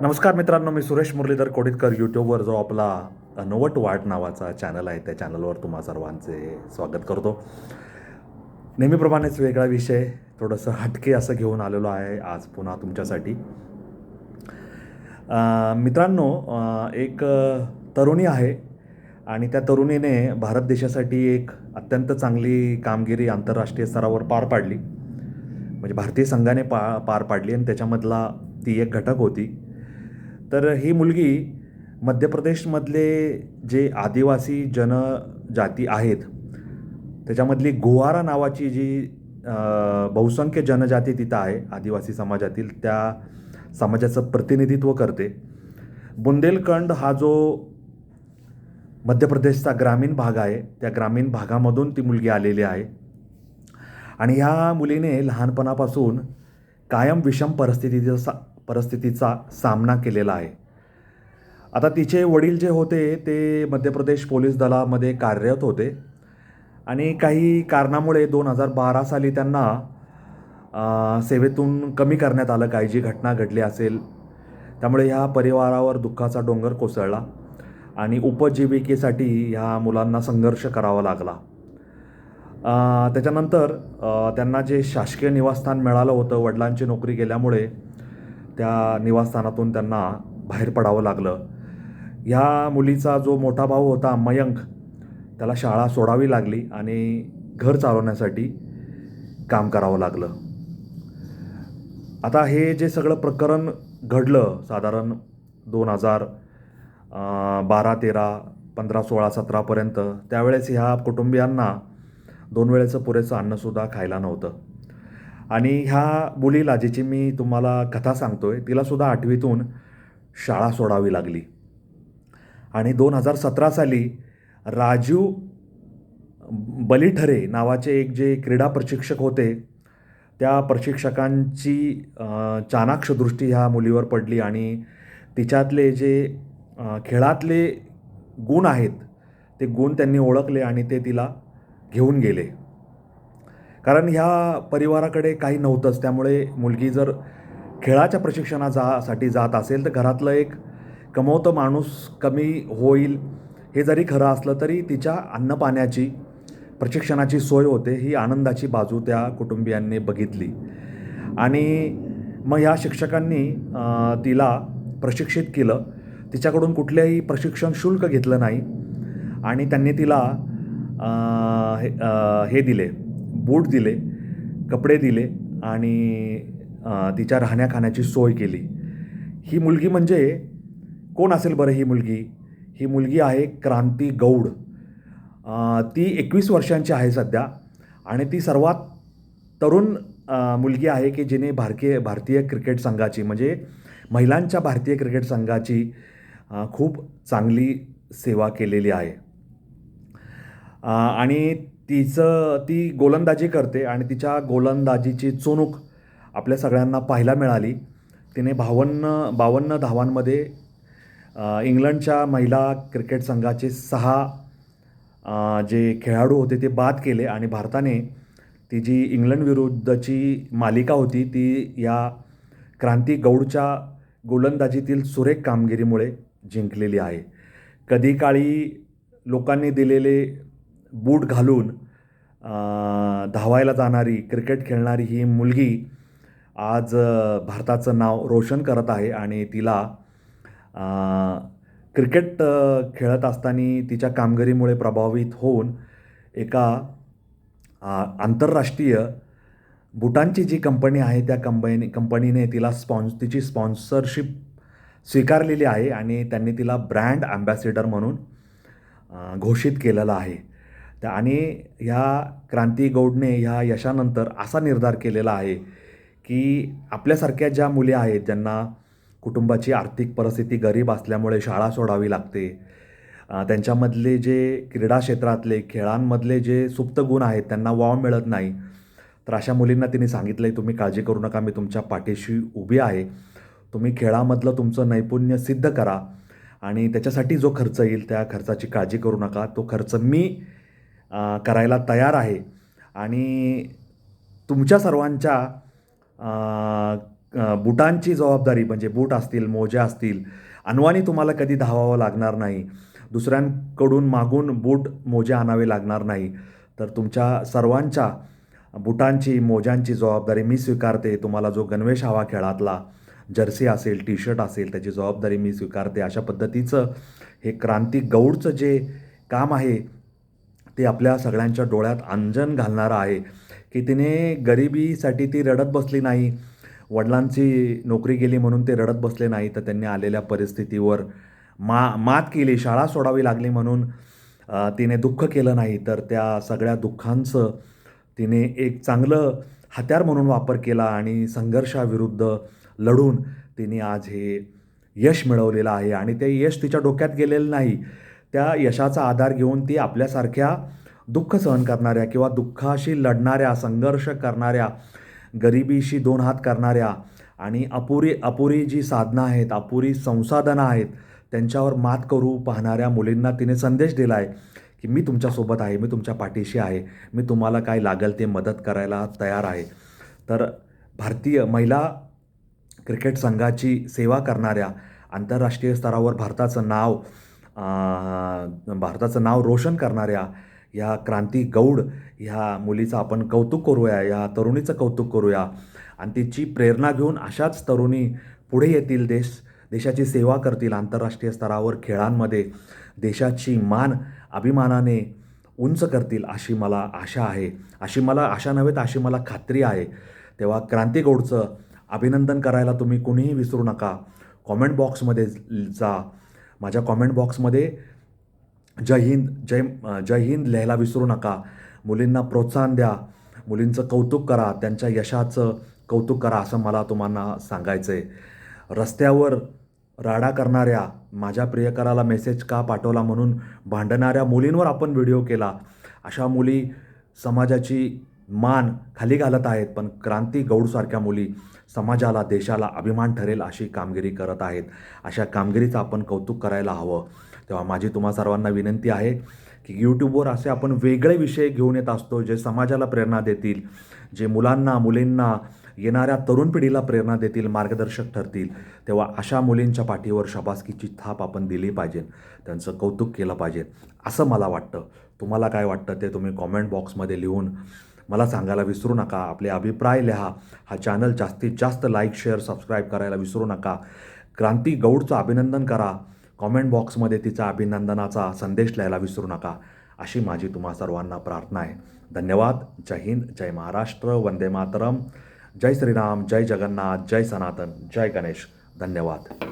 नमस्कार मित्रांनो मी सुरेश मुरलीधर कोडितकर यूट्यूबवर जो आपला नवट वाट नावाचा चॅनल आहे त्या चॅनलवर तुम्हा सर्वांचे स्वागत करतो. नेहमीप्रमाणेच वेगळा विषय थोडंसं हटके असं घेऊन आलेलो आहे आज पुन्हा तुमच्यासाठी. मित्रांनो एक तरुणी आहे आणि त्या तरुणीने भारत देशासाठी एक अत्यंत चांगली कामगिरी आंतरराष्ट्रीय स्तरावर पार पाडली. म्हणजे भारतीय संघाने पा पार पाडली आणि त्याच्यामधला ती एक घटक होती. तर ही मुलगी मध्य प्रदेशमधले जे आदिवासी जनजाती आहेत त्याच्यामधली गुवारा नावाची जी बहुसंख्य जनजाती तिथं आहे आदिवासी समाजातील त्या समाजाचं प्रतिनिधित्व करते. बुंदेलखंड हा जो मध्य प्रदेशचा ग्रामीण भाग आहे त्या ग्रामीण भागामधून ती मुलगी आलेली आहे. आणि ह्या मुलीने लहानपणापासून कायम विषम परिस्थितीचा सा परिस्थितीचा सामना केलेला आहे. आता तिचे वडील जे होते ते मध्य प्रदेश पोलीस दलामध्ये कार्यरत होते आणि काही कारणामुळे दोन हजार बारा साली त्यांना सेवेतून कमी करण्यात आलं. काही जी घटना घडली असेल त्यामुळे ह्या परिवारावर दुःखाचा डोंगर कोसळला आणि उपजीविकेसाठी ह्या मुलांना संघर्ष करावा लागला. त्याच्यानंतर त्यांना जे शासकीय निवासस्थान मिळालं होतं वडिलांची नोकरी गेल्यामुळे त्या निवासस्थानातून त्यांना बाहेर पडावं लागलं. ह्या मुलीचा जो मोठा भाऊ होता मयंक त्याला शाळा सोडावी लागली आणि घर चालवण्यासाठी काम करावं लागलं. आता हे जे सगळं प्रकरण घडलं साधारण दोन हजार बारा तेरा पंधरा सोळा सतरापर्यंत त्यावेळेस ह्या कुटुंबियांना दोन वेळेचं पुरेसं अन्नसुद्धा खायला नव्हतं. आणि ह्या मुलीला जिची मी तुम्हाला कथा सांगतो आहे तिलासुद्धा आठवीतून शाळा सोडावी लागली. आणि दोन हजार सतरा साली राजीव बलिठरे नावाचे एक जे क्रीडा प्रशिक्षक होते त्या प्रशिक्षकांची चाणाक्ष दृष्टी ह्या मुलीवर पडली आणि तिच्यातले जे खेळातले गुण आहेत ते गुण त्यांनी ओळखले आणि ते तिला घेऊन गेले. कारण ह्या परिवाराकडे काही नव्हतंच. त्यामुळे मुलगी जर खेळाच्या प्रशिक्षणा जा साठी जात असेल तर घरातलं एक कमवतं माणूस कमी होईल हे जरी खरं असलं तरी तिच्या अन्नपाण्याची प्रशिक्षणाची सोय होते ही आनंदाची बाजू त्या कुटुंबियांनी बघितली. आणि मग ह्या शिक्षकांनी तिला प्रशिक्षित केलं. तिच्याकडून कुठल्याही प्रशिक्षण शुल्क घेतलं नाही. आणि त्यांनी तिला हे हे दिले. बूट दिले कपडे दिले आणि तिच्या राहण्याखाण्याची सोय केली. ही मुलगी म्हणजे कोण असेल बरं ही मुलगी? ही मुलगी आहे क्रांती गौड. ती एकवीस वर्षांची आहे सध्या आणि ती सर्वात तरुण मुलगी आहे की जिने भारतीय भारतीय क्रिकेट संघाची म्हणजे महिलांच्या भारतीय क्रिकेट संघाची खूप चांगली सेवा केलेली आहे. आणि तिचं ती गोलंदाजी करते आणि तिच्या गोलंदाजीची चुणूक आपल्या सगळ्यांना पाहायला मिळाली. तिने बावन्न बावन्न धावांमध्ये इंग्लंडच्या महिला क्रिकेट संघाचे सहा जे खेळाडू होते ते बाद केले आणि भारताने ती जी इंग्लंड विरुद्धची मालिका होती ती या क्रांती गौडच्या गोलंदाजीतील सुरेख कामगिरीमुळे जिंकलेली आहे. कधी काळी लोकांनी दिलेले बूट घालून धावायला जाणारी क्रिकेट खेळणारी ही मुलगी आज भारताचं नाव रोशन करत आहे आणि तिला क्रिकेट खेळत असताना तिच्या कामगिरीमुळे प्रभावित होऊन एका आंतरराष्ट्रीय बुटांची जी कंपनी आहे त्या कंपनी कंपनीने तिला स्पॉन्स तिची स्पॉन्सरशिप स्वीकारलेली आहे आणि त्यांनी तिला ब्रँड ॲम्बॅसिडर म्हणून घोषित केलेलं आहे. त्या आणि ह्या क्रांती गौडने ह्या यशानंतर असा निर्धार केलेला आहे की आपल्यासारख्या ज्या मुली आहेत ज्यांना कुटुंबाची आर्थिक परिस्थिती गरीब असल्यामुळे शाळा सोडावी लागते त्यांच्यामधले जे क्रीडा क्षेत्रातले खेळांमधले जे सुप्त गुण आहेत त्यांना वाव मिळत नाही तर अशा मुलींना तिने सांगितलं आहे तुम्ही काळजी करू नका मी तुमच्या पाठीशी उभी आहे. तुम्ही खेळामधलं तुमचं नैपुण्य सिद्ध करा आणि त्याच्यासाठी जो खर्च येईल त्या खर्चाची काळजी करू नका. तो खर्च मी करायला तयार आहे. आणि तुमच्या सर्वांच्या बुटांची जबाबदारी म्हणजे बूट असतील मोजा असतील अनवाणी तुम्हाला कधी धावावं लागणार नाही. दुसऱ्यांकडून मागून बूट मोजे आणावे लागणार नाही. तर तुमच्या सर्वांच्या बुटांची मोज्यांची जबाबदारी मी स्वीकारते. तुम्हाला जो गणवेश हवा खेळातला जर्सी असेल टी शर्ट असेल त्याची जबाबदारी मी स्वीकारते. अशा पद्धतीचं हे क्रांती गौडचं जे काम आहे ते आपल्या सगळ्यांच्या डोळ्यात अंजन घालणारं आहे की तिने गरिबीसाठी ती रडत बसली नाही. वडिलांची नोकरी गेली म्हणून ते रडत बसले नाही तर त्यांनी आलेल्या परिस्थितीवर मा मात केली शाळा सोडावी लागली म्हणून तिने दुःख केलं नाही. तर त्या सगळ्या दुःखांचं तिने एक चांगलं हत्यार म्हणून वापर केला आणि संघर्षाविरुद्ध लढून तिने आज हे यश मिळवलेलं आहे. आणि ते यश तिच्या डोक्यात गेलेलं नाही. त्या यशाचा आधार घेऊन ती आपल्यासारख्या दुःख सहन करणाऱ्या किंवा दुःखाशी लढणाऱ्या संघर्ष करणाऱ्या गरिबीशी दोन हात करणाऱ्या आणि अपुरी अपुरी जी साधनं आहेत अपुरी संसाधनं आहेत त्यांच्यावर मात करू पाहणाऱ्या मुलींना तिने संदेश दिला आहे की मी तुमच्यासोबत आहे मी तुमच्या पाठीशी आहे मी तुम्हाला काय लागेल ते मदत करायला तयार आहे. तर भारतीय महिला क्रिकेट संघाची सेवा करणाऱ्या आंतरराष्ट्रीय स्तरावर भारताचं नाव भारताचं नाव रोशन करणाऱ्या या क्रांती गौड ह्या मुलीचं आपण कौतुक करूया या तरुणीचं कौतुक करूया. आणि तिची प्रेरणा घेऊन अशाच तरुणी पुढे येतील देश देशाची सेवा करतील आंतरराष्ट्रीय स्तरावर खेळांमध्ये देशाची मान अभिमानाने उंच करतील अशी मला आशा आहे. अशी मला आशा नव्हे तर अशी मला खात्री आहे. तेव्हा क्रांती गौडचं अभिनंदन करायला तुम्ही कुणीही विसरू नका. कॉमेंट बॉक्समध्ये जा. माझ्या कॉमेंट बॉक्समध्ये जय हिंद जय जय हिंद लिहायला विसरू नका. मुलींना प्रोत्साहन द्या. मुलींचं कौतुक करा. त्यांच्या यशाचं कौतुक करा असं मला तुम्हाला सांगायचं आहे रस्त्यावर राडा करणाऱ्या माझ्या प्रियकराला मेसेज का पाठवला म्हणून भांडणाऱ्या मुलींवर आपण व्हिडिओ केला. अशा मुली समाजाची मान खाली घालत आहेत पण क्रांती गौडसारख्या मुली समाजाला देशाला अभिमान ठरेल अशी कामगिरी करत आहेत. अशा कामगिरीचं आपण कौतुक करायला हवं. तेव्हा माझी तुम्हा सर्वांना विनंती आहे की यूट्यूबवर असे आपण वेगळे विषय घेऊन येत असतो जे समाजाला प्रेरणा देतील जे मुलांना मुलींना येणाऱ्या तरुण पिढीला प्रेरणा देतील मार्गदर्शक ठरतील. तेव्हा अशा मुलींच्या पाठीवर शबासकीची थाप आपण दिली पाहिजे त्यांचं कौतुक केलं पाहिजे असं मला वाटतं. तुम्हाला काय वाटतं ते तुम्ही कॉमेंट बॉक्समध्ये लिहून मला सांगायला विसरू नका. आपले अभिप्राय लिहा. हा चॅनल जास्तीत जास्त लाईक शेअर सबस्क्राईब करायला विसरू नका. क्रांती गौडचं अभिनंदन करा. कॉमेंट बॉक्समध्ये तिचा अभिनंदनाचा संदेश लिहायला विसरू नका. अशी माझी तुम्हा सर्वांना प्रार्थना आहे. धन्यवाद. जय हिंद. जय महाराष्ट्र. वंदे मातरम. जय श्रीराम. जय जगन्नाथ. जय सनातन. जय गणेश. धन्यवाद.